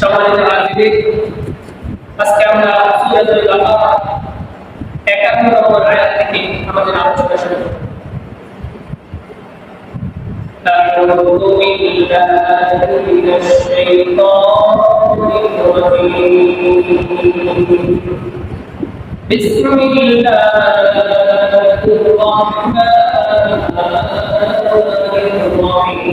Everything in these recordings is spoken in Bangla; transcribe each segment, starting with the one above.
সম্মানিত হাজির আজকে আমরা সূরাতুল বাকারা 51 নম্বর আয়াত থেকে আমাদের আলোচনা শুরু করব أعوذ بالله من الشيطان الرجيم بسم الله الرحمن الرحيم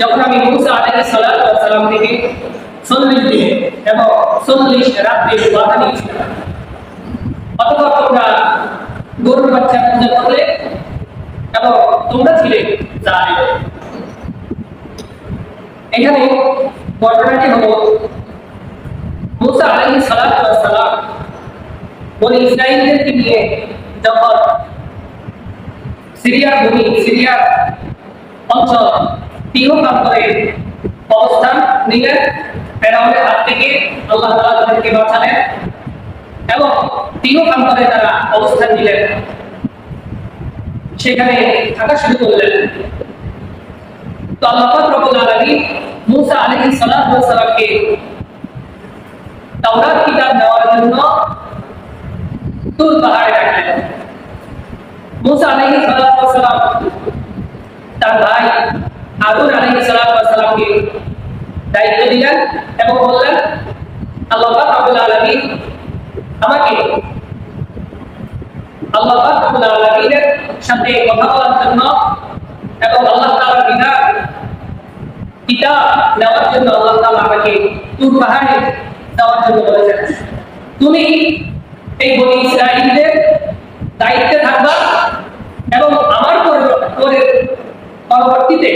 যখন আমি মুসা আলাইহিস সালাতু ওয়াস সালাম থেকে 40 দিনে এবং 40 রাতে ওয়াদা নিয়েছিলাম অতঃপর তোমরা গরুর বাচ্চা পূজা করলে এবং তোমরা ছিলে জালিম এখানে ঘটনাটি হলো মুসা আলাইহিস সালাতু ওয়াস সালাম বনি ইসরাইলদেরকে নিয়ে যখন সিরিয়ার ভূমি সিরিয়ার অঞ্চল করে অবস্থান নিলেন। ফেরাউনের হাত থেকে আল্লাহ তাআলা তাদেরকে বাঁচালেন এবং করে তারা অবস্থান নিলেন। সেখানে থাকা শুরু করলেন। তো আল্লাহ পাক রব্বুল আলামিন মুসা ওয়াস সালামকে তাওরাত কিতাব দেওয়ার জন্য তুর পাহাড়ে রাখলেন। মুসা ওয়াস সালাম তার ভাই হারুন ওয়াস সালামকে দায়িত্ব দিলেন এবং বললেন, আল্লাহ পাক রব্বুল আলামিন আমাকে আল্লাহ পাক রব্বুল আলামিনের সাথে কথা বলার জন্য এবং আল্লাহ তাআলার বিধান, কিতাব নেওয়ার জন্য আল্লাহ তাআলা আমাকে তুর পাহাড়ে দেওয়ার জন্য বলেছেন। তুমি এই বনি ইসরাইলদের দায়িত্বে থাকবা এবং আমার পরে পরবর্তীতে,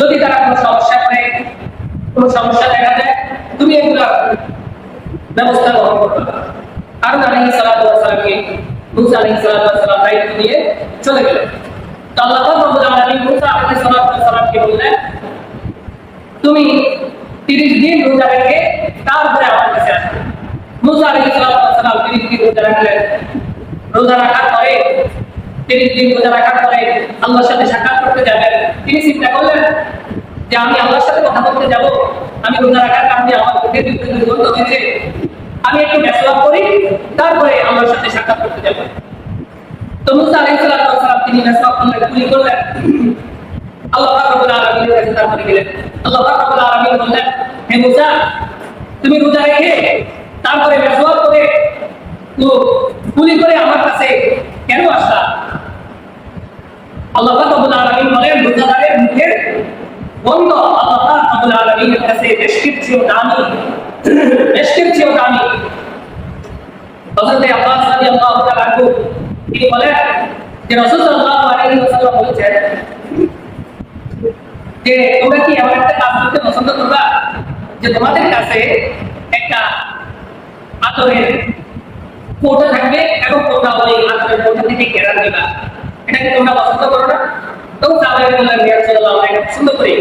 যদি তারা কোনো সমস্যা করে, কোনো সমস্যা দেখা যায় তুমি এগুলা ব্যবস্থা গ্রহণ করবে হারুন আলাইহিস সালামকে মুসা আলাইহিস সালাম দায়িত্ব দিয়ে চলে গেলেন তো আল্লাহ রব্বুল আলামিন মুসা আলাইহিস সালামকে বললেন, তুমি 30 দিন তারপরে মুসা ওয়াস সালাম 30 দিন রোজা 30 দিন রোজা রাখার পরে আল্লাহর সাথে সাক্ষাৎ করতে যাবেন। তিনি চিন্তা করলেন যে আমি আল্লাহর সাথে কথা বলতে যাব। আমি রোজা রাখার কারণে আমার মুখে দুর্গন্ধ হয়েছে। আমি একটু মেসলাপ করি, তারপরে আল্লাহর সাথে সাক্ষাৎ করতে যাব। তো মুসা আলাইহিস সালাম তিনি মেসলাপ করলেন কুলি করলেন। আল্লাহ রব্বুল আলামিনের কাছে তারপরে গেলেন। আল্লাহ রব্বুল আলামিন বললেন, হে মুসা, তুমি রোজা রেখে তারপরে মেসওয়াক করে তো কুলি করে আমার কাছে কেন আসলা আল্লাহ পাক রব্বুল আলামিন বলেন রোজাদারের মুখের বন্ধ আল্লাহ পাক রব্বুল আলামিনের কাছে মেশকির চেয়েও দামি মেশকির চেয়েও দামি হযরত আব্বাস রাদিয়াল্লাহু তাআলা আনহু তিনি বলেন যে রাসূল সাল্লাল্লাহু আলাইহি ওয়াসাল্লাম বলেছেন যে তোমরা কি এমন একটা কাজ করতে পছন্দ করবা যে তোমাদের কাছে একটা আতরের কৌটা থাকবে এবং তোমরা ওই আতরের কৌটা থেকে কেরার দিবা এটা কি তোমরা পছন্দ করো না। তো সাহাবায়ে বললেন ইয়া রাসূলুল্লাহ আমরা এটা পছন্দ করি।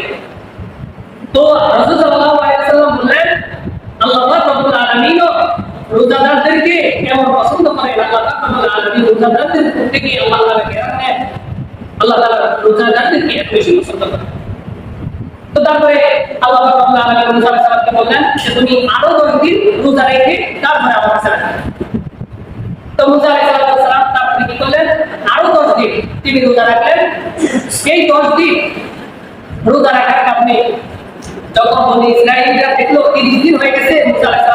তো রাসূল সাল্লাল্লাহু আলাইহি ওয়াসাল্লাম বললেন, আল্লাহ পাক রব্বুল আলামিন রোজাদারদেরকে কেমন পছন্দ করেন? আল্লাহ পাক আলামিন রোজাদারদের থেকে আল্লাহ তাআলা কেরার আল্লাহ তাআলা রোজাদারদেরকে এত বেশি পছন্দ করেন? তো তারপরে আল্লাহ পাক আলামিন মুসা আলাইহিস বললেন যে, তুমি আরও 10 দিন রোজা রেখে তারপরে আমার কাছে তো মুসা আলাইহিস সালাম তারপরে কি করলেন আরও 10 দিন তিনি রোজা রাখলেন। সেই 10 দিন রোজা রাখার কারণে যখন বনি ইসরাইলরা দেখল 30 দিন হয়ে গেছে, মুসা আলাইহিস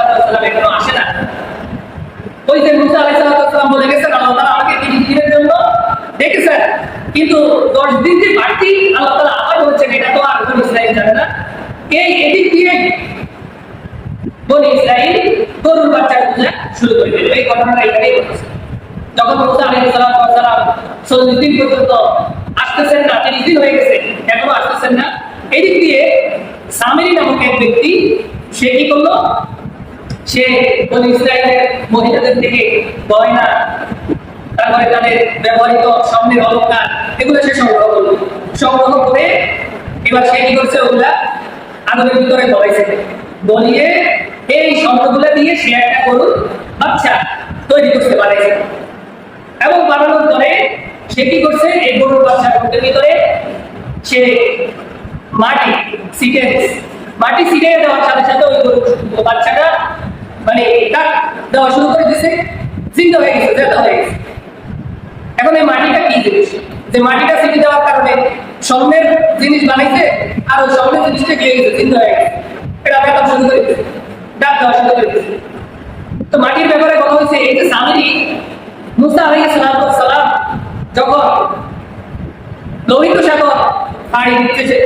এখনও আসে না। ওই যে মুসা আলাইহিস বলে গেছেন, আল্লাহ তাআলা আমাকে 30 দিনের জন্য দেখেছেন কিন্তু 10 দিন যে বাড়তি আল্লাহ তাআলা আবার বলছেন, এটা তো আর বনি ইসরাইল জানে না। এই এদিক দিয়ে বনি ইসরাইল গরুর বাচ্চা পূজা শুরু করে দিল। এই ঘটনাটা এখানেই ঘটেছে। যখন মুসা আলাইহিস সালাম চল্লিশ দিন পর্যন্ত আসতেছেন না তিরিশ দিন হয়ে গেছে এখনও আসতেছেন না। নামক এক ব্যক্তি, সে কি করল? সে বনি ইসরায়েলের মহিলাদের থেকে গয়না, তারপরে তাদের ব্যবহৃত স্বর্ণের অলঙ্কার এগুলো সে সংগ্রহ করল। সংগ্রহ করে এবার সে কি করছে ওগুলা আগুনের ভিতরে দবাইছে বলিয়ে এই স্বর্ণগুলা দিয়ে সে একটা করুন বাচ্চা তৈরি করতে পারেছে এবং বানানোর পরে সে কি করছে? এই গরুর বাচ্চা করতে ভিতরে সে মাটি সিটে মাটি সিটে দেওয়ার সাথে সাথে ওই গরুর বাচ্চাটা মানে ডাক দেওয়া শুরু করে দিছে জিন্দা হয়ে গেছে, জেতা হয়ে গেছে। এখন এই মাটিটা কি জিনিস? যে মাটিটা সিটে দেওয়ার কারণে স্বর্ণের জিনিস বানাইছে আর ওই স্বর্ণের জিনিসটা গিয়ে গেছে, জিন্দা হয়ে গেছে। এটা ব্যাপার শুরু করে দিছে ডাক দেওয়া শুরু করে দিছে তো মাটির ব্যাপারে কথা হয়েছে, এই যে সামিরি মুসা আলাইহিস সালাম যখন লোহিত সাগর পাড়ি দিতেছে,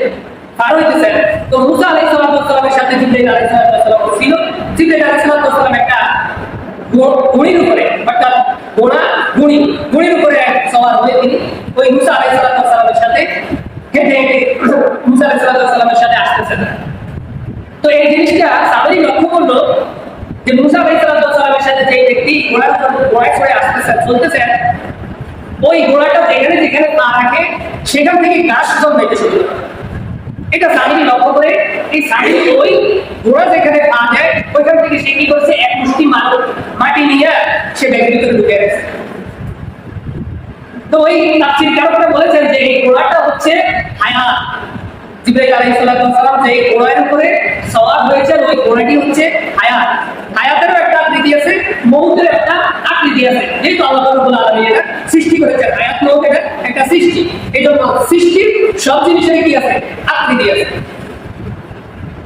পার হইতেছেন, তো মুসা আলাইহিস সালামের সাথে জিব্রাইল আলাইহিস সালাম ছিল। জিব্রাইল আলাইহিস সালাম একটা গুণির উপরে, অর্থাৎ গোড়া গুণি, গুণির উপরে সওয়ার আসতেছেন। তো এই জিনিসটা সাবরি লক্ষ্য করল যে মুসা সালামের সাথে যে ব্যক্তি ঘোড়ার ঘোড়ায় চড়ে আসতেছেন চলতেছেন ওই ঘোড়াটা যেখানে যেখানে পা রাখে, সেখান থেকে গাছ জন্মাইতে শুরু এটা সাহিনী লক্ষ্য করে, এই সাহিনী ওই ঘোড়া যেখানে পা যায় ওইখান থেকে সে কি করছে? এক মুষ্টি মাটি নিয়ে সে ব্যাগের ভিতরে ঢুকে গেছে। তো ওই তাফসীর কারকরা বলেছেন যে এই ঘোড়াটা হচ্ছে হায়াত। জিব্রাইল আলাইহিস যে ঘোড়ার উপরে সওয়ার হয়েছে, ওই ঘোড়াটি হচ্ছে হায়াত। হায়াতেরও একটা আকৃতি আছে, মৌতের একটা আকৃতি আছে। যেহেতু আল্লাহ রাব্বুল আলামিন এটা সৃষ্টি করেছেন, হায়াত, মৌত এটা একটা সৃষ্টি। এই জন্য সৃষ্টির সব জিনিসের কি আছে? আকৃতি আছে।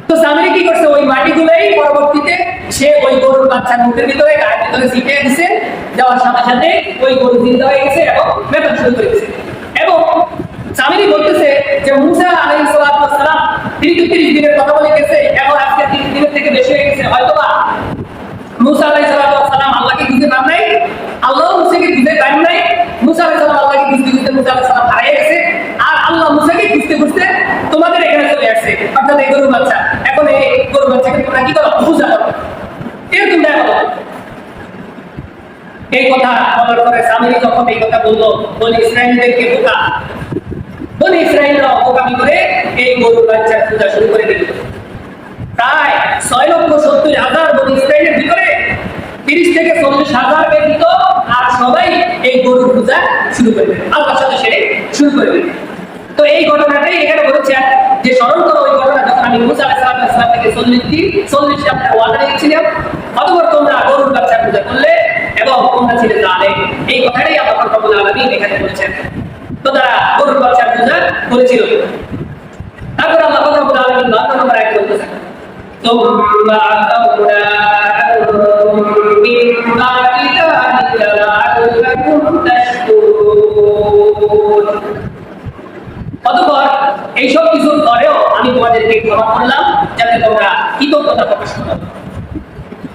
তো সামনে কি করছে? ওই মাটিগুলোই পরবর্তীতে সে ওই গরুর বাচ্চার মুখের ভিতরে, গায়ের ভিতরে ছিটিয়ে দিছে। যাওয়ার সাথে সাথে ওই গরু জিন্দা হয়ে গেছে এবং বেতন শুরু করে এবং সামিরি বলতেছে যে মুসা আলাইহিস সালাম, তিনি তো 30 দিনের কথা বলে গেছে, এবং আজকে 30 দিনের থেকে বেশি হয়ে গেছে, হয়তোবা মুসা আলাইহিস সালাম আল্লাহকে খুঁজে পান নাই, আল্লাহ মুসাকে খুঁজে পান নাই, মুসা আলাইহিস সালাম আল্লাহকে খুঁজতে খুঁজতে মুসা আলাইহিস সালাম হারিয়ে গেছে, আর আল্লাহ মুসাকে খুঁজতে খুঁজতে তোমাদের এখানে চলে আসছে, অর্থাৎ এই গরু বাচ্চা। এখন এই গরু বাচ্চাকে তোমরা কি করো? পূজা করো। এরকম দেখা এই কথা বলার পরে সামিরি যখন এই কথা বলল, বলি ইসরায়েলদেরকে বোকা অপকামি করে এই গরু বাচ্চার পূজা শুরু করে দিল। প্রায় ছয় লক্ষ সত্তর হাজার বনি ইসরায়েলের ভিতরে তিরিশ থেকে চল্লিশ হাজার ব্যতীত আর সবাই এই গরুর পূজা শুরু করে দেবে আল্লাহর সাথে সেরে শুরু করে দেবে তো এই ঘটনাটাই এখানে বলেছেন যে স্মরণ করো ওই ঘটনা যখন আমি মুসা আলাইহিস সালাম থেকে চল্লিশটি চল্লিশটা আপনার ওয়াদা রেখেছিলাম অতপর তোমরা গরুর বাচ্চা পূজা করলে এবং তোমরা ছিলে জানে এই কথাটাই আল্লাহ রব্বুল আলামিন এখানে বলেছেন। তো তারা গরুর বাচ্চা পূজা করেছিল তারপর আল্লাহ রব্বুল আলামিন বারো নম্বর আয়াত বলতেছেন ثم عفونا عنهم من بعد ذلك لعلكم تشكرون অতঃপর এইসব কিছুর পরেও আমি তোমাদেরকে ক্ষমা করলাম যাতে তোমরা কৃতজ্ঞতা প্রকাশ করো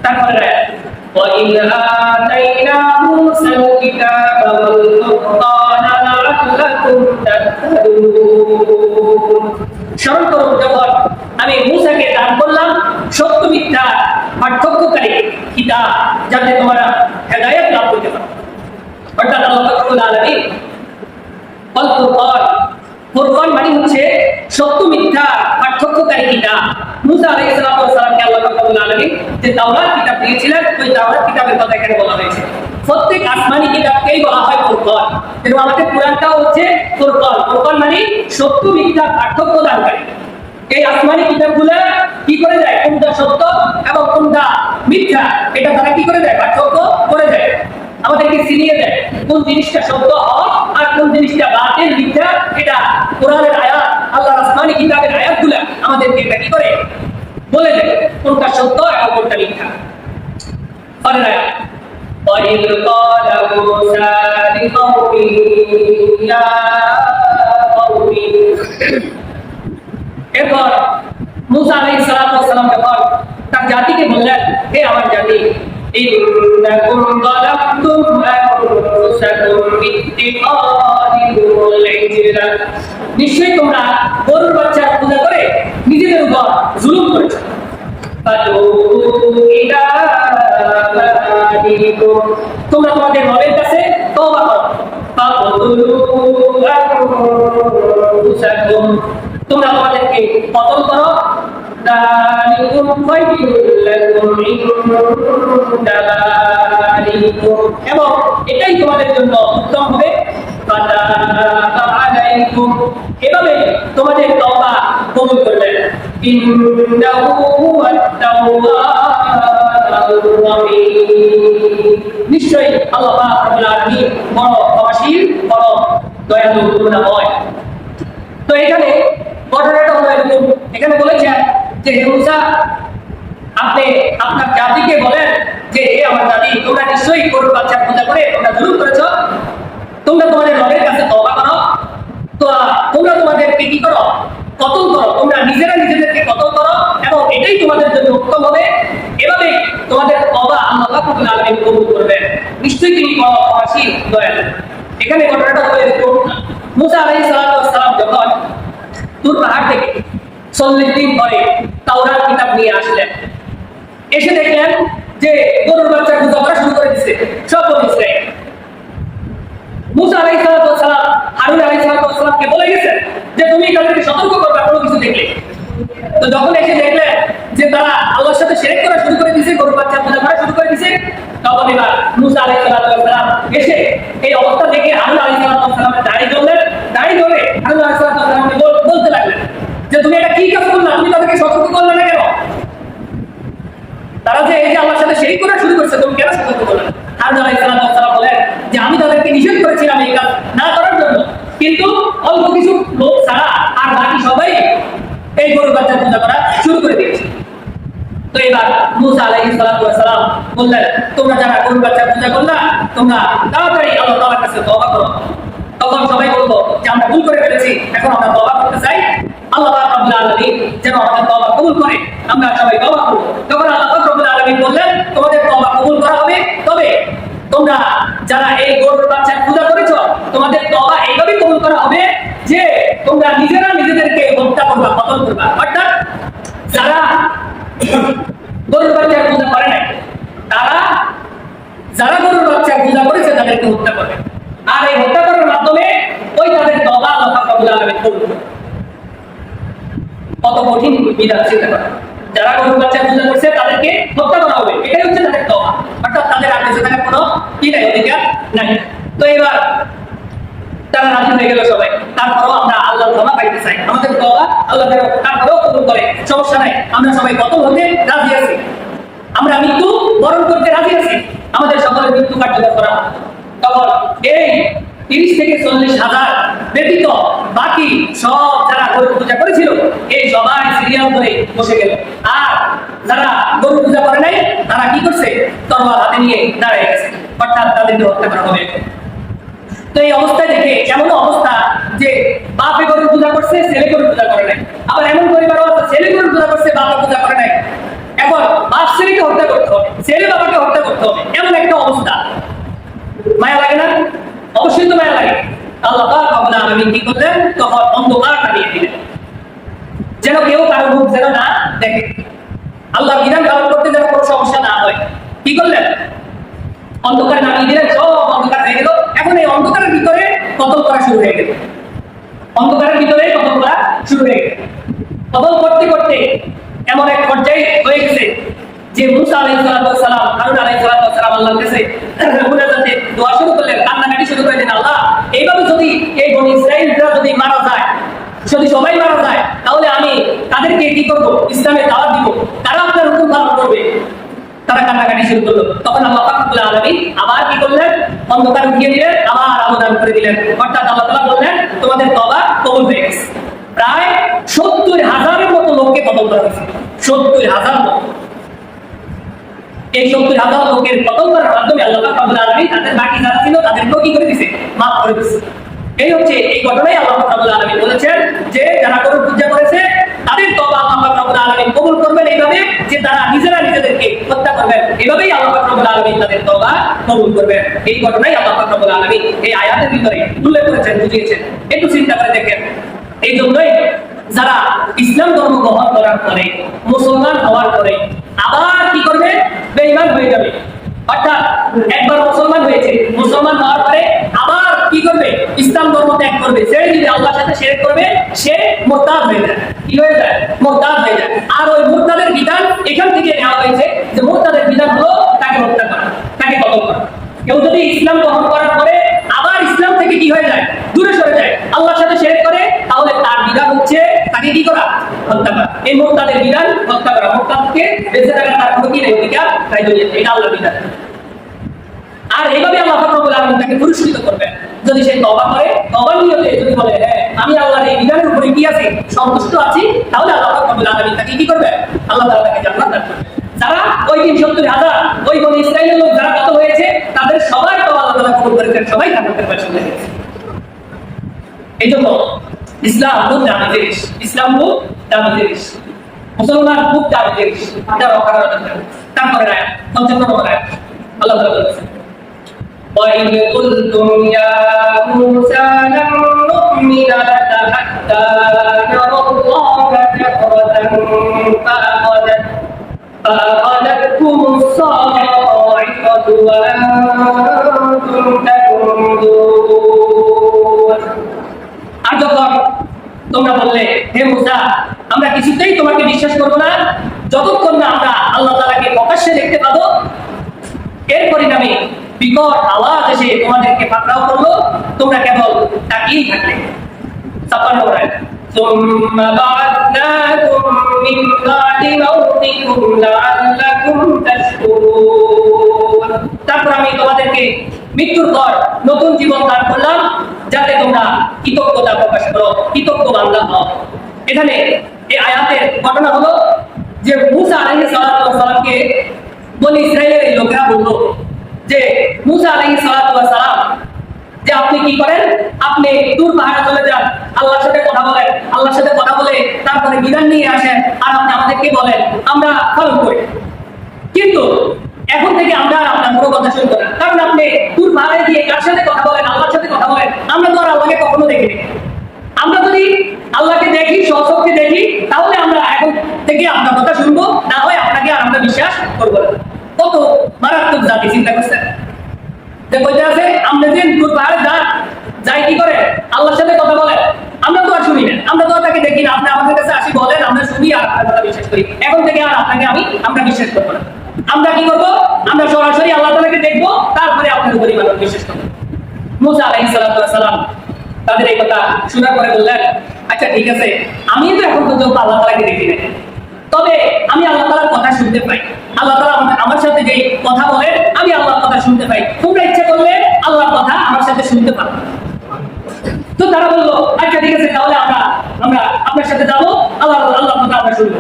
তারপরে وإذ آتينا موسى الكتاب والفرقان لعلكم تهتدون স্মরণ করুন যখন আমি মুসাকে দান করলাম, সত্য মিথ্যা, পার্থক্যকারী কিতাব যাতে তোমরা হেদায়েত লাভ করতে পারো। অর্থাৎ আল্লাহ রাব্বুল আলামিন ফুরকান মানে হচ্ছে সত্য মিথ্যা পার্থক্যকারী কিতাব। মুসা আলাইহিস সালামকে আল্লাহ রাব্বুল আলামিন যে তাওরাত কিতাব দিয়েছিলেন, ওই তাওরাত কিতাবের কথা এখানে বলা হয়েছে। প্রত্যেক আসমানি কিতাবকেই বলা হয় ফুরকান কিন্তু আমাদের কোরআনটাও হচ্ছে ফুরকান ফুরকান মানে সত্য মিথ্যা পার্থক্য দানকারী এই আসমানি কিতাবগুলো কি করে দেয়? কোনটা সত্য এবং কোনটা মিথ্যা? এটা তারা কি করে দেয়? পার্থক্য করে দেয়। আমাদেরকে চিনিয়ে দেয় কোন জিনিসটা সত্য হক আর কোন জিনিসটা বাতিল মিথ্যা এটা কোরআনের আয়াত আল্লাহর আসমানি কিতাবের আয়াতগুলো আমাদেরকে এটা কি করে বলে দেয় কোনটা সত্য এবং কোনটা মিথ্যা পরের আয়াত وإذ قال موسى لقومه يا قوم এরপর মুসা আলাইহিস সালাতু ওয়াস সালাম যখন তার জাতিকে বললেন হে আমার জাতি ইন্নাকুম যালামতুম আনফুসাকুম বিত্তিকাদিকুমুল ইজরা নিশ্চয়ই তোমরা গরুর বাচ্চার পূজা করে নিজেদের উপর জুলুম বারিকুম তোমরা তোমাদের রবের কাছে তওবা করো। তোমরা তোমাদেরকে পতন করো। এবং এটাই তোমাদের জন্য উত্তম হবে। এভাবে তোমাদের তওবা কবুল করবেন। আপনি আপনার জাতিকে বলেন যে হে আমার জাতি, তোমরা নিশ্চয়ই গরুর পূজা করে তোমরা জুলুম করেছ। তোমরা তোমাদের রবের কাছে তওবা করো। তোমরা তোমাদেরকে কি করো? কতল করো। তোমরা নিজেরা নিজেদেরকে কতল করো এবং এটাই তোমাদের জন্য উত্তম হবে। এভাবে তোমাদের তওবা আল্লাহ রাব্বুল আলামিন কবুল করবেন। নিশ্চয়ই তিনি ক্ষমাশীল দয়ালু। এখানে ঘটনাটা হলো এরকম মুসা ওয়াস সালাম যখন তুর পাহাড় থেকে চল্লিশ দিন পরে তাওরাত কিতাব নিয়ে আসলেন, এসে দেখলেন যে গরুর বাচ্চা পূজা করা শুরু করে দিচ্ছে সব ইসরাইল মুসা আলাইহিস সালাম, হারুন আলাইহিস সালামকে বলে গেছেন যে তুমি তাদেরকে সতর্ক করবে, কোনো কিছু দেখলে। তো যখন এসে দেখলেন যে তারা আল্লাহর সাথে শিরক করা শুরু করে দিয়েছে, গরুর বাচ্চা পূজা করা শুরু করে দিয়েছে, তখন এবার মুসা আলাইহিস সালাম এসে এই অবস্থা দেখে হারুন আলাইহিস সালামের দাড়ি ধরলেন। দাড়ি ধরে হারুন আলাইহিস সালামকে বলতে লাগলেন যে, তুমি এটা কি কাজ করলে? তুমি তাদেরকে সতর্ক করলে না কেন? তারা যে এই যে আল্লাহর সাথে শিরক করা শুরু করছে, তুমি কেন সতর্ক করলে না? হারুন আলাইহিস সালাতু ওয়াস সালাম বলেন যে আমি তাদেরকে নিষেধ করেছিলাম এই কাজ না করার জন্য। কিন্তু অল্প কিছু লোক ছাড়া আর বাকি সবাই এই গরুর বাচ্চা পূজা করা শুরু করে দিয়েছে। তো এবার মুসা আলাইহিস সালাতু সালাম বললেন, তোমরা যারা গরুর বাচ্চা পূজা করলা, তোমরা তাড়াতাড়ি আল্লাহ তাআলার কাছে তওবা করো। তখন সবাই বলব যে আমরা ভুল করে ফেলেছি, এখন আমরা তওবা করতে চাই। আল্লাহ পাক রব্বুল আলামিন যেন আমাদের তওবা কবুল করে, আমরা সবাই তওবা করব। তখন আল্লাহ পাক রব্বুল আলামিন বললেন, তোমাদের তওবা কবুল করা হবে তোমরা যারা এই গরুর বাচ্চা পূজা করেছ, তোমাদের তওবা এইভাবে কবুল করা হবে যে তোমরা নিজেরা নিজেদেরকে হত্যা করবা কতল করবা। অর্থাৎ যারা গরুর পূজা করে নাই, তারা যারা গরুর বাচ্চার পূজা করেছে, তাদেরকে হত্যা আর এই হত্যা করার মাধ্যমে ওই তাদের তবা আল্লাহ কবুল কত কঠিন বিধান চিন্তা করা। যারা গরুর বাচ্চা পূজা করছে, তাদেরকে হত্যা করা হবে। এটাই হচ্ছে তাদের তবা। অর্থাৎ তাদের আর বেঁচে থাকার কোনো কি নাই অধিকার নাই। তো এবার তারা রাজি হয়ে গেল সবাই। তারপরেও আমরা আল্লাহ ক্ষমা পাইতে চাই। আমাদের দোয়া আল্লাহ তারপরেও কবুল করে। সমস্যা নাই, আমরা সবাই কত হতে রাজি আছি। আমরা মৃত্যু বরণ করতে রাজি আছি। আমাদের সকলের মৃত্যু কার্যকর করা। তখন এই তিরিশ থেকে চল্লিশ হাজার ব্যতীত বাকি সব যারা গরু পূজা করেছিল, এই সবাই সিরিয়াল ধরে বসে গেল। আর যারা গরু পূজা করে নাই, তারা কি করছে? তরবার হাতে নিয়ে দাঁড়িয়ে গেছে। অর্থাৎ তাদেরকে হত্যা করা হবে। তো এই অবস্থায় দেখে এমন অবস্থা যে বাপে গরু পূজা করছে, ছেলে গরুর পূজা করে নাই। আবার এমন পরিবারও আছে, ছেলে গরুর পূজা করছে বাবা পূজা করে নাই। এখন বাপ ছেলেকে হত্যা করতে হবে, ছেলে বাবাকে হত্যা করতে হবে, এমন একটা অবস্থা। মায়া লাগে না? অবশ্যই তো মায়া লাগে। আল্লাহ পাক রব্বুল আলামিন কি করলেন? তখন অন্ধকার নামিয়ে দিলেন। যেন কেউ কারও মুখ যেন না দেখে। আল্লাহ বিধান পালন করতে যেন কোনো সমস্যা না হয়। কি করলেন? অন্ধকার নামিয়ে দিলেন, সব অন্ধকার হয়ে গেল। এখন এই অন্ধকারের ভিতরে কতল করা শুরু হয়ে গেল। অন্ধকারের ভিতরে কতল করা শুরু হয়ে গেল। কতল করতে করতে এমন এক পর্যায়ে হয়ে গেছে যে মুসা আলাইহিস সালাম, হারুন আলাইহিস সালাম আল্লাহর কাছে মুনাজাতে দোয়া শুরু করলেন, কান্নাকাটি শুরু করে দিলেন, আল্লাহ, এইভাবে যদি এই বনি ইসরাইলরা যদি মারা যায়, যদি সবাই মারা যায়, তাহলে আমি তাদেরকে কি করব? ইসলামের দাওয়াত দিব। তারা আপনার হুকুম পালন করবে? তারা কান্নাকাটি শুরু করল। তখন আল্লাহ পাক রব্বুল আলামিন আবার কি করলেন? অন্ধকার উঠিয়ে দিলেন, আবার আলো দান করে দিলেন। অর্থাৎ আল্লাহ তাআলা বললেন, তোমাদের তওবা কবুল হয়ে গেছে। প্রায় সত্তর হাজারের মতো লোককে কতল করা হয়েছে। সত্তর হাজার লোক। এই সত্তর হাজার লোকের কতল করার মাধ্যমে আল্লাহ পাক রব্বুল আলামিন তাদের বাকি যারা ছিল তাদেরকেও কি করে দিছে? মাফ করে দিছে। এই হচ্ছে এই ঘটনাই আল্লাহ পাক রব্বুল আলামিন বলেছেন যে যারা গরুর পূজা করেছে, তাদের তওবা আল্লাহ পাক রব্বুল আলামিন কবুল করবেন এইভাবে যে তারা নিজেরা নিজেদেরকে হত্যা করবেন। এভাবেই আল্লাহ পাক রব্বুল আলামিন তাদের তওবা কবুল করবেন। এই ঘটনাই আল্লাহ পাক রব্বুল আলামিন এই আয়াতের ভিতরে উল্লেখ করেছেন, বুঝিয়েছেন। একটু চিন্তা করে দেখেন। এই জন্যই যারা ইসলাম ধর্ম গ্রহণ করার পরে, মুসলমান হওয়ার পরে আবার কি করবে? বেঈমান হয়ে যাবে। অর্থাৎ একবার মুসলমান হয়েছে, মুসলমান হওয়ার পরে আবার কি করবে? ইসলাম ধর্ম ত্যাগ করবে। সে যদি আল্লাহর সাথে শেরেক করবে, সে মোরতাদ হয়ে যায় কি হয়ে যায়? মোরতাদ হয়ে যায়। আর ওই মোরতাদের বিধান এখান থেকে নেওয়া হয়েছে যে মোরতাদের বিধান হলো তাকে হত্যা করা, তাকে কতল করা। কেউ যদি ইসলাম গ্রহণ করার পরে আবার ইসলাম থেকে কি হয়ে যায় দূরে সরে যায় আল্লাহর সাথে শেরেক করে তাহলে তার বিধান হচ্ছে তাকে কি করা হত্যা বিধান হত্যা করা। মোরতাদকে বেঁচে থাকা তার কোনো কি নেই অধিকার তাই জন্য এটা আল্লাহর বিধান। আর এইভাবে আল্লাহ রব্বুল আলামিন তাকে পুরস্কৃত করবেন। যদি সে তওবা করে তওবার নিয়তে যদি বলে হ্যাঁ আমি আল্লাহর এই বিধানের উপরে কি আছি? সন্তুষ্ট আছি? তাহলে আল্লাহ রব্বুল আলামিন তাকে কি করবে আল্লাহ তাআলা তাকে জান্নাত দান করবে যারা ওই দিন সত্তর হাজার, ওই বনি ইসরায়েলের লোক যারা কত হয়েছে, তাদের সবাই তো আল্লাহ তাআলা কবুল করেছেন। সবাই জান্নাতের বাসিন্দা হয়েছে এই জন্য ইসলাম খুব জিনিস। ইসলাম খুব দামি জিনিস মুসলমান খুব দামি জিনিস এটা রক্ষা করা দরকার তারপরে রায় পঞ্চান্ন নম্বর রায় আল্লাহ তাআলা বলেছেন وإذ قلتم يا موسى لن نؤمن لك حتى نرى الله جهرة فأخذت فأخذتكم الصاعقة وأنتم تنظرون আর যখন তোমরা বললে হে মুসা আমরা কিছুতেই তোমাকে বিশ্বাস করবো না যতক্ষণ না আমরা আল্লাহ তাআলাকে প্রকাশ্যে দেখতে পাবো এর পরিণামে বিকট আওয়াজ এসে তোমাদেরকে পাকড়াও করলো তোমরা কেবল তাকিয়েই থাকলে ছাপ্পান্ন রায় ثم بعثناكم من بعد موتكم لعلكم تشكرون তারপর আমি তোমাদেরকে মৃত্যুর পর নতুন জীবন দান করলাম যাতে তোমরা কৃতজ্ঞতা প্রকাশ করো কৃতজ্ঞ বান্দা হও এখানে এই আয়াতের ঘটনা হলো যে মুসা আলাইহিস সালামকে বনি ইসরায়েলের এই লোকেরা বলল যে, মুসা আলাইহিস সালাম, যে আপনি কি করেন? আপনি দূর পাহাড়ে চলে যান, আল্লাহর সাথে কথা বলেন, আল্লাহর সাথে কথা বলে তারপরে বিধান নিয়ে আসেন আর আপনি আমাদেরকে বলেন, আমরা পালন করি। কিন্তু এখন থেকে আমরা আর আপনার কোনো কথা শুনব না। কারণ আপনি দূর পাহাড়ে গিয়ে কার সাথে কথা বলেন, আল্লাহর সাথে কথা বলেন, আমরা তো আর আল্লাহকে কখনো দেখিনি। আমরা যদি আল্লাহকে দেখি সচক্ষে দেখি, তাহলে আমরা এখন থেকে আপনার কথা শুনব, না হয় আপনাকে আর আমরা বিশ্বাস করব না। কত মারাত্মক জাতি চিন্তা করছেন যে আছে, আমরা যে যাই কি করে, আল্লাহর সাথে কথা বলে। আমরা তো আর শুনি না, আমরা তো আর তাকে দেখি না। আপনি আমাদের কাছে আসি, বলেন, আমরা শুনি আর আপনার কথা বিশ্বাস করি। এখন থেকে আর আপনাকে আমি, আমরা বিশ্বাস করব না। আমরা কি করব? আমরা সরাসরি আল্লাহ তালাকে দেখব, তারপরে আপনার উপর বিশ্বাস করব। মুসা আলাইহিস তাদের এই কথা শোনার পরে বললেন আচ্ছা ঠিক আছে আমি তো এখন পর্যন্ত আল্লাহ তালাকে দেখি না তবে আমি আল্লাহ তালার কথা শুনতে পাই। আল্লাহ তালা আমার- সাথে যে কথা বলে আমি আল্লাহর কথা শুনতে পাই। তোমরা ইচ্ছা করলে আল্লাহর কথা আমার সাথে শুনতে পারো। তো তারা বলল আচ্ছা ঠিক আছে, তাহলে আমরা আমরা আপনার সাথে যাব আল্লাহ আল্লাহর কথা আমরা শুনব।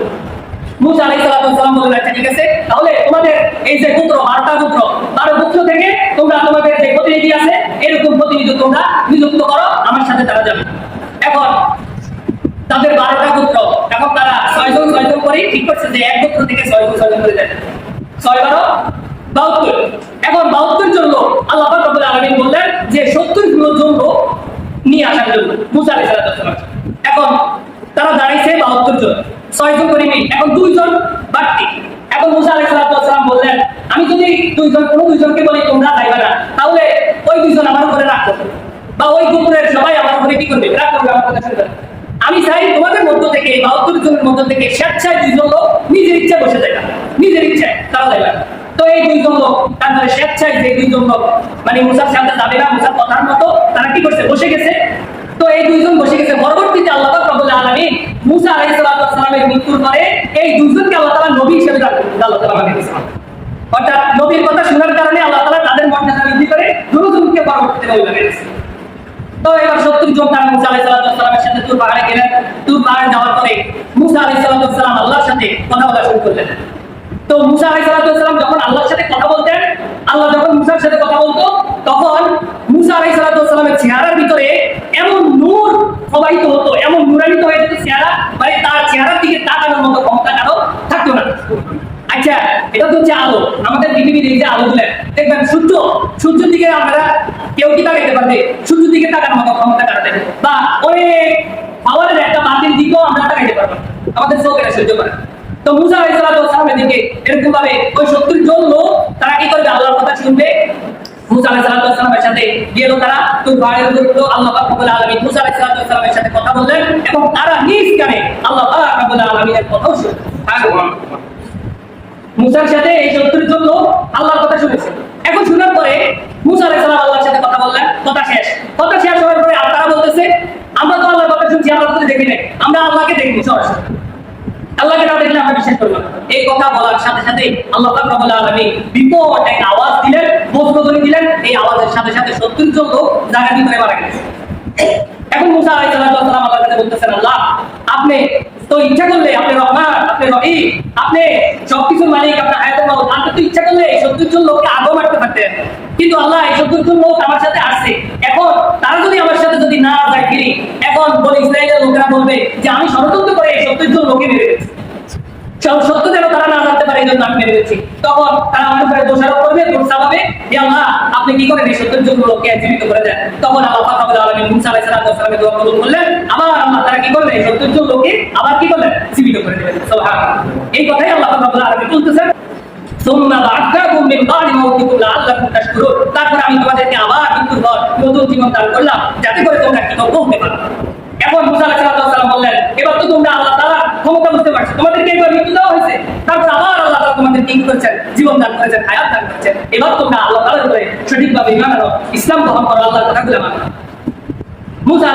মুসা আলাইহিস সালাম বললেন আচ্ছা ঠিক আছে, তাহলে তোমাদের এই যে পুত্র বারোটা পুত্র বারো পুত্র থেকে তোমরা তোমাদের যে প্রতিনিধি আছে এরকম প্রতিনিধি তোমরা নিযুক্ত করো, আমার সাথে তারা যাবে। এখন, তাদের বারোটা পুত্র এখন তারা ছয়জন ছয়জন করে ঠিক করছে যে এক পুত্র থেকে ছয়জন ছয়জন করে যায়। ছয় বারো, বাহাত্তর। এখন বাহাত্তর জন্য আল্লাহ পাক রব্বুল আলামিন বললেন যে সত্তর জন লোক নিয়ে আসার জন্য মুসা সালাম এখন তারা দাঁড়িয়েছে বাহাত্তর জন। ছয়জন করে নেই এখন দুইজন বাড়তি। এখন মুসা আলাইহিস সালাম বললেন, আমি যদি দুইজন, কোনো দুইজনকে বলি তোমরা যাইবে না, তাহলে দুইজন আমার উপরে রাগ করবে। বা ওই কুকুরের সবাই আমার উপরে কি করবে? রাগ করবে আমার কথা আমি চাই তোমাদের মধ্য থেকে, এই বাহাত্তর জনের মধ্য থেকে স্বেচ্ছায় দুইজন লোক নিজের ইচ্ছা বসে যায় নিজের ইচ্ছায় তারা না। তো এই দুইজন লোক তারপরে স্বেচ্ছায় যে দুইজন লোক মানে মুসার সাথে যাবে না মুসার কথার মতো, তারা কি করছে? বসে গেছে। তো এই দুইজন বসে গেছে। পরবর্তীতে আল্লাহ পাক রব্বুল মুসা আলাইহিস সালামের মৃত্যুর পরে এই দুইজনকে আল্লাহ তাআলা নবী হিসেবে আল্লাহ তাআলা বানিয়েছেন অর্থাৎ নবীর কথা শোনার কারণে আল্লাহ তাআলা তাদের মর্যাদা বৃদ্ধি করে তো এবার সত্তর জন মুসা সাথে তুর পাহাড়ে গেলেন। তুর পাহাড়ে যাওয়ার পরে মুসা আল্লাহর সাথে কথা বলা শুরু করলেন। তো মুসা যখন আল্লাহর সাথে কথা বলতেন, আল্লাহ যখন মুসার সাথে কথা বলতো, তখন মুসা আলাইহিস সালামের চেহারার ভিতরে এমন নূর প্রবাহিত হতো, এমন নূরান্বিত হয়ে যেত চেহারা মানে তার চেহারার দিকে তাকানোর মতো ক্ষমতা কারও থাকতো না এটা তো হচ্ছে আলো। আমাদের পৃথিবীর এই যে আলো গুলেন দেখবেন সূর্য, সূর্যের দিকে আমরা কেউ কি তাকাইতে পারবে? সূর্যের দিকে তাকানোর মতো ক্ষমতা কাটাতে বা অনেক পাওয়ারের একটা বাতিল দিকেও আমরা তাকাইতে পারব আমাদের চোখ এটা সহ্য করে তো তো মুসা আলাইসালামের দিকে এরকম ভাবে ওই সত্তর জন লোক, তারা কি করবে? আল্লাহর কথা শুনবে। মুসা আলাইসালামের সাথে গেল তারা। তো বাইরে ধরলো আল্লাহ রাব্বুল আলামিন। মুসা আলাইসালামের সাথে কথা বললেন এবং তারা নিজ কানে আল্লাহ রাব্বুল আলামিনের কথাও শুনলেন। মুসার সাথে এই সত্তর জন লোক আল্লাহর কথা শুনেছে। এখন শোনার পরে মুসা আলাইসালাম আল্লাহর সাথে কথা বললেন, কথা শেষ। কথা শেষ হওয়ার পরে তারা বলতেছে, আমরা তো আল্লাহর কথা শুনছি আল্লাহ তো দেখি নাই। আমরা আল্লাহকে দেখিনি সরাসরি আল্লাহকে না দেখলে আমরা বিশ্বাস করব। এই কথা বলার সাথে সাথে আল্লাহ পাক রব্বুল আলামিন বিকট একটা আওয়াজ দিলেন বজ্রধ্বনি দিলেন। এই আওয়াজের সাথে সাথে সত্তর জন লোক জায়গা ভিতরে মারা গেছে। এখন মুসা আলাইহিস সালাম আল্লাহর কাছে বলতেছেন, আল্লাহ, আপনি তো ইচ্ছা করলে, আপনি রহমান, আপনি রহিম আপনি সবকিছুর মালিক, আপনার আয়ত মালিক, আপনি তো ইচ্ছা করলে এই সত্তর জন লোককে আগেও মারতে পারতেন। কিন্তু আল্লাহ, এই সত্তর জন লোক আমার সাথে আসছে। এখন তারা যদি আমার সাথে যদি না যায় ফিরি, এখন বলে ইসরায়েলের লোকেরা বলবে যে, আমি ষড়যন্ত্র করে এই সত্তর জন লোকে মেরে সব সত্য যেন তারা না জানতে পারে, এই জন্য আমি তখন তারা আমার উপরে দোষারোপ করবে দোষ চাপাবে যে আপনি কি করেন এই সত্যের যোগ্য লোককে জীবিত করে দেন? তখন আলমী মুসা আলাই সালাম দোয়া কবুল করলেন। আবার তারা কি এই সত্যের যোগ্য লোককে আবার কি জীবিত করে দেবেন এই কথাই আল্লাহ আলমী বলতেছেন। তারপরে আমি তোমাদেরকে আবার কিন্তু নতুন জীবন দান করলাম। যাতে করে তোমরা কৃতজ্ঞ হতে পারো। এখন মুসা বললেন, এবার তো তোমরা আল্লাহ ক্ষমতা বুঝতে পারছ। তোমাদেরকে এবার মৃত্যু দেওয়া হয়েছে। তারপর আবার আল্লাহ কি করেছেন? জীবন দান করেছেন, হায়াত দান করেছেন। এবার তোমরা আল্লাহ উপরে সঠিকভাবে ঈমান আনো, ইসলাম গ্রহণ করো, আল্লাহর মানো। মুসা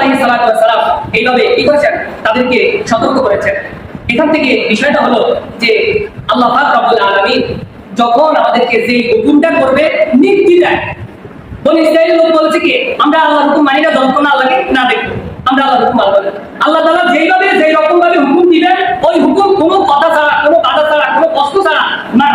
এইভাবে কি করেছেন? তাদেরকে সতর্ক করেছেন। এখান থেকে বিষয়টা হলো যে, আল্লাহ পাক রব্বুল আলামিন যখন আমাদেরকে যে হুকুমটা করবে নির্দ্বিধায় বলে লোক বলেছে কি, আমরা আল্লাহর হুকুম মানি না, যতক্ষণ আল্লাহকে না দেখব। আল্লাহ তাআলা যেইভাবে যেই রকম ভাবে হুকুম দিবেন, ওই হুকুম কোনো কথা ছাড়া, কোনো বাধা ছাড়া, কোনো কষ্ট ছাড়া না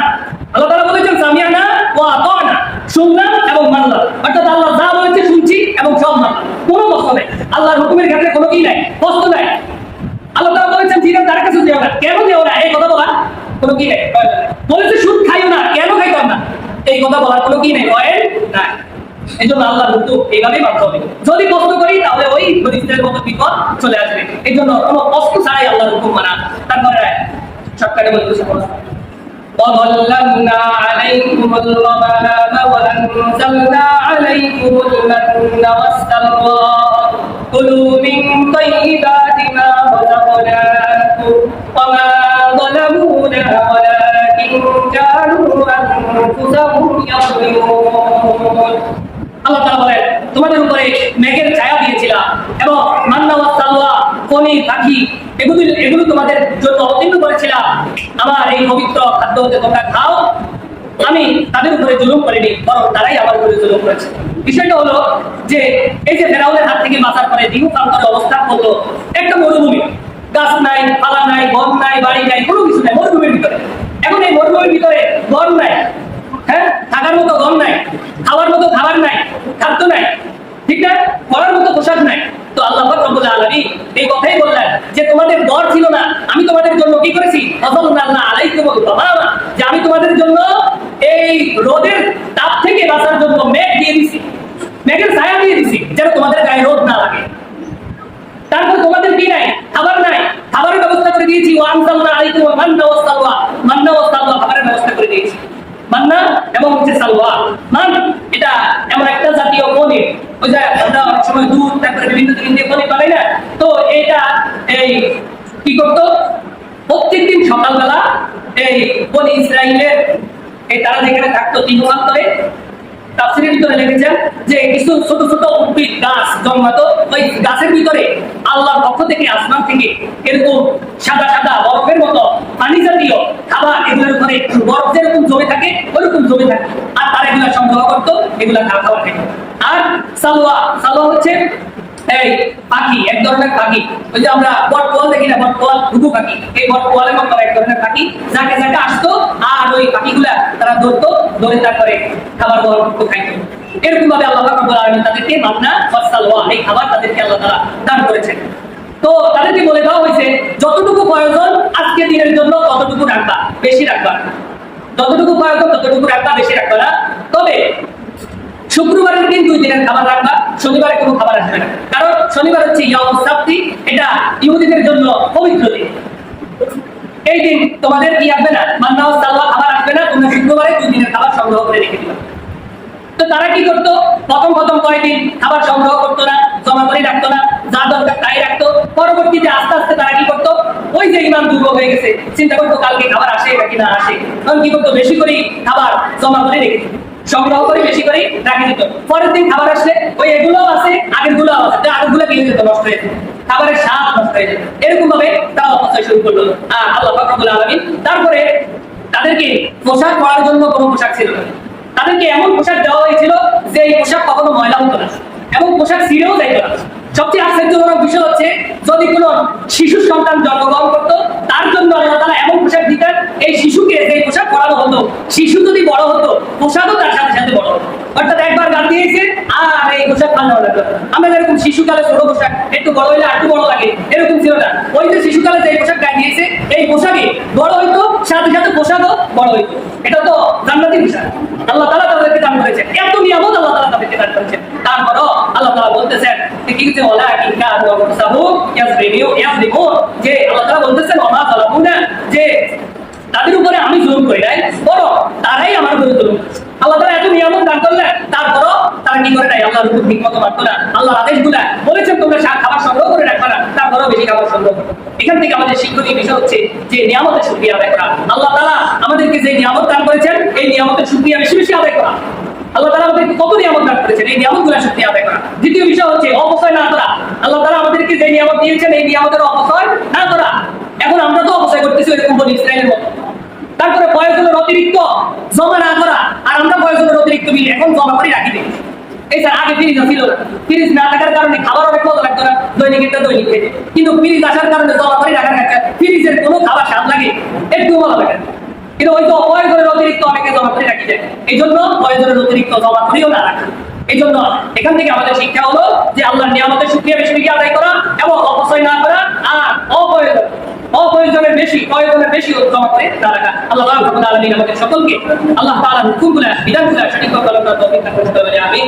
আল্লাহ তাআলা বলেছেন সামিয়ানা ওয়া আতানা শুনলাম এবং মানলাম। অর্থাৎ আল্লাহ যা বলেছে শুনছি এবং সব মানলাম। কোনো কষ্ট নেই। আল্লাহর হুকুমের ক্ষেত্রে কোনো কি নাই, কষ্ট নাই। আল্লাহ তাআলা বলেছেন জিরাম তার কাছে যেও না। কেন যেও না? এই কথা বলা কোনো কি নাই। বলেছে, সুদ খাইও না, কেন খাইতাম না? এই কথা বলার কোনো কি নেই। ভয় নাই। এই জন্য আল্লাহর হুকুম এইভাবেই মানতে হবে যদি কষ্ট করি তাহলে ওই ফরিস্তের মতো বিপদ চলে আসবে এই জন্য কোনো কষ্ট ছাড়াই আল্লাহর হুকুম মানা তারপরে সরকারে বলতেছে وظللنا عليكم الغمام وأنزلنا عليكم المن والسلوى كلوا من طيبات ما رزقناكم وما ظلمونا ولكن كانوا أنفسهم يظلمون আল্লাহ তাআলা বলেন, তোমাদের উপরে মেঘের ছায়া দিয়েছিলাম এবং মান্না ওয়া কনি পাখি, এগুলো এগুলো তোমাদের জন্য অতীর্ণ করেছিলাম। আমার এই পবিত্র খাদ্য হতে তোমরা খাও। আমি তাদের উপরে জুলুম করিনি, বরং তারাই আমার উপরে জুলুম করেছে। বিষয়টা হলো যে, এই যে ফেরাউনের হাত থেকে বাঁচার পরে দিহু প্রান্তরে অবস্থান করল একটা মরুভূমি। গাছ নাই, পালা নাই, বন নাই, বাড়ি নাই, কোনো কিছু নাই, মরুভূমির ভিতরে। এখন এই মরুভূমির ভিতরে বন নাই। হ্যাঁ? থাকার মতো গম নাই, খাওয়ার মতো খাবার নাই, খাদ্য নাই, ঠিক না? পরার মতো পোশাক নাই। তো আল্লাহ রব্বুল এই কথাই বললেন যে, তোমাদের দর ছিল না। আমি তোমাদের জন্য কি করেছি? ফাযালনা আলাইকুম গামামা যে, আমি তোমাদের জন্য এই রোদের তাপ থেকে বাঁচার জন্য মেঘ দিয়ে দিছি। মেঘের ছায়া দিয়ে দিছি, যেন তোমাদের গায়ে রোদ না লাগে। তারপর তোমাদের কি নাই? খাবার নাই। খাবারের ব্যবস্থা করে দিয়েছি। ওয়া আনসালনা আলাইকুম মান্না ওয়া মান্না ওয়া খাবারের ব্যবস্থা করে দিয়েছি। মান্না এবং হচ্ছে সালওয়া মান, এটা এমন একটা জাতীয় পনির। ওই যে আমরা অনেক সময় দুধ, তারপরে বিভিন্ন দিন দিয়ে পনির বানাই না। তো এটা এই কি করতো? প্রত্যেক দিন সকালবেলা এই বনি ইসরায়েলের এই তারা যেখানে থাকতো তিন করে তাফসিরের ভিতরে লিখেছেন যে কিছু ছোট ছোট উদ্ভিদ, গাছ জন্মাতো ওই গাছের ভিতরে আল্লাহর পক্ষ থেকে আসমান থেকে এরকম সাদা সাদা বরফের মতো পানি জাতীয় খাবার এগুলোর উপরে বরফ যেরকম জমে থাকে ওরকম জমে থাকে। আর তারা এগুলা সংগ্রহ করতো, এগুলা খাওয়া খাওয়া খেত। আর সালোয়া সালোয়া হচ্ছে এই পাখি এক ধরনের পাখি ওই যে আমরা দেখি না ঘুঘু পাখি এই এক ধরনের পাখি যাকে যাকে আসতো, আর ওই পাখিগুলা তারা ধরতো, ধরে তারপরে খাবার করতো, খাইতো। এরকম ভাবে আল্লাহ রাব্বুল আলামিন তাদেরকে মান্না ওয়াসালওয়া এই খাবার তাদেরকে আল্লাহ তাআলা দান করেছেন। তো তাদেরকে বলে দেওয়া হয়েছে, যতটুকু প্রয়োজন আজকে দিনের জন্য, ততটুকু রাখবা, বেশি রাখবা। যতটুকু প্রয়োজন, ততটুকু রাখবা, বেশি রাখবা তবে শুক্রবারের দিন দুই দিনের খাবার রাখবা, শনিবারে কোনো খাবার আসবে না। কারণ শনিবার হচ্ছে ইয়াউম সাবতি, এটা ইহুদিদের জন্য পবিত্র দিন। এই দিন তোমাদের কি আসবে না? মান্না ও সালওয়া খাবার আসবে না, তোমরা শুক্রবারে দুই দিনের খাবার সংগ্রহ করে রেখে দিবা। তো তারা কি করতো? প্রথম প্রথম কয়েকদিন খাবার সংগ্রহ করতো না, জমা করে রাখতো না, যা দরকার তাই রাখতো। পরবর্তীতে আস্তে আস্তে তারা কি করতো? ওই যে ইমান দুর্বল হয়ে গেছে, চিন্তা করতো কালকে খাবার আসে নাকি না আসে। তখন কি করতো? বেশি করে খাবার জমা করে রেখে দিত। সংগ্রহ করে বেশি করে রাখে দিত। পরের দিন খাবার আসলে ওই এগুলো আছে, আগেরগুলো আছে আগেরগুলো কিনে দিত নষ্ট হয়ে যেত। খাবারের স্বাদ নষ্ট হয়ে যেত। এরকম ভাবে তারা শুরু করল। আর আল্লাহ ফাকরুল তারপরে তাদেরকে পোশাক পরার জন্য কোনো পোশাক ছিল না। তাদেরকে এমন পোশাক দেওয়া হয়েছিল যে এই পোশাক কখনো ময়লা হতো না। এবং পোশাক ছিঁড়েও যাইত না। সবচেয়ে আশ্চর্যজনক বিষয় হচ্ছে, যদি কোনো শিশু সন্তান জন্মগ্রহণ করতো, তার জন্য আল্লাহ তারা এমন পোশাক দিতেন, এই শিশুকে যে পোশাক পরানো হতো, শিশু যদি বড় হতো, পোশাকও তার সাথে সাথে বড় অর্থাৎ একবার গান দিয়েছে, আর এই পোশাক পাল্লা লাগবে আমরা যেরকম শিশুকালে ছোট পোশাক, একটু বড় হইলে একটু বড় লাগে, এরকম ছিল না। ওই যে শিশুকালে যে পোশাক গায়ে দিয়েছে, এই পোশাকে বড় হইতো, সাথে সাথে পোশাকও বড় হইতো। এটা তো জান্নাতি পোশাক। আল্লাহ তালা তাদেরকে দান করেছেন। এত নিয়ামত আল্লাহ তালা তাদেরকে দান করেছেন। তারপরও আল্লাহ তালা বলতেছেন কি কি কান সাহু ইয়াসরিমিউ ইয়াসরিমু যে, আল্লাহ তালা বলতেছেন ওমা যালামুনা যে তাদের উপরে আমি জুলুম করি নাই বড় তারাই আমার উপরে জুলুম আল্লাহ তালা এত নিয়ামত দান করলেন তারপরও তারা কি করে নাই আল্লাহর উপর ঠিক মতো মানতো না আল্লাহ আদেশগুলা বলেছেন তোমরা শাক খাবার সংগ্রহ করে রাখবে না তারপরেও বেশি খাবার সংগ্রহ করো এখান থেকে আমাদের শিক্ষণীয় বিষয় হচ্ছে যে নিয়ামতের সুক্রিয়া আদায় করা আল্লাহ তালা আমাদেরকে যে নিয়ামত দান করেছেন, এই নিয়ামতের সুক্রিয়া বেশি বেশি আদায় করা। আল্লাহ তালা আমাদেরকে কত নিয়ামত দান করেছেন? এই নিয়ামতগুলা সত্যি আদায় করা দ্বিতীয় বিষয় হচ্ছে, অপচয় না করা। আল্লাহ তালা আমাদেরকে যে নিয়ামত দিয়েছেন, এই নিয়ামতের অপচয় না করা। এখন আমরা তো অপচয় করতেছি ওইরকম বলি ইসরায়েলের মতো। তারপরে প্রয়োজনের অতিরিক্ত, জমা না করা। আর আমরা প্রয়োজনের অতিরিক্ত বিল এখন জমা করে রাখি দিই এই স্যার, আগে ফ্রিজ ছিল না। ফ্রিজ না থাকার কারণে খাবার অনেক মজা লাগতো না, দৈনিক একটা দৈনিক খেতে। কিন্তু ফ্রিজ আসার কারণে জমা করে রাখার কাছে ফ্রিজের কোনো খাবার স্বাদ লাগে একটু ভালো লাগে। কিন্তু ওই তো প্রয়োজনের অতিরিক্ত অনেকে জমা রাখি যায় এই জন্য প্রয়োজনের অতিরিক্ত জমা না রাখা। এই জন্য এখান থেকে আমাদের শিক্ষা হলো যে, আল্লাহর নিয়ামতের সুক্রিয়া বেশি বেশি আদায় করা এবং অপচয় না করা আর অপ্রয়োজন, অপ্রয়োজনের বেশি, প্রয়োজনের বেশি জমা না রাখা। আল্লাহ রাব্বুল আলামিন আমাদের সকলকে আল্লাহ তাআলার হুকুমগুলা বিধানগুলা সঠিকভাবে পালন করার তৌফিক দান হবে আমি